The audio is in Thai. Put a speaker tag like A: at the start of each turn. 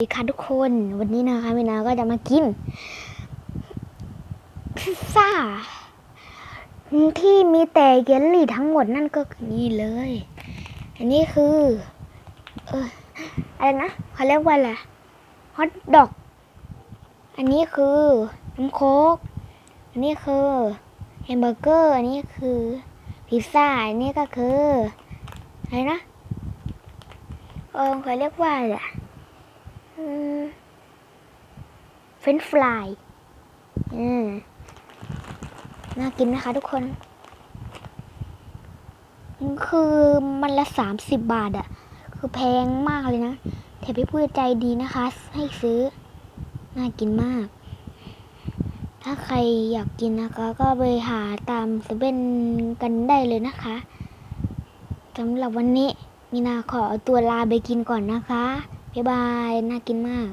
A: สวัสดีค่ะทุกคนวันนี้นะคะมินาก็จะมากินพิซซ่า ที่มีแต่เยลลี่ทั้งหมดนั่นก็นี่เลย อันนี้คือ เอออะไรนะเขาเรียกว่าอะไรฮอทดอก อันนี้คือน้ำโค้กอันนี้คือแฮมเบอร์เกอร์อันนี้คือพิซซ่าอันนี้ก็คืออะไรนะเออเขาเรียกว่าอะไรอะ เฟรนฟราย อืม น่ากินนะคะทุกคน คือมันละสามสิบบาทอะ คือแพงมากเลยนะแต่พี่พูดใจดีนะคะ ให้ซื้อ น่ากินมาก ถ้าใครอยากกินนะคะ ก็ไปหาตามเซเว่นกันได้เลยนะคะสำหรับวันนี้มีนาขอตัวลาไปกินก่อนนะคะ บ๊ายบาย น่ากินมาก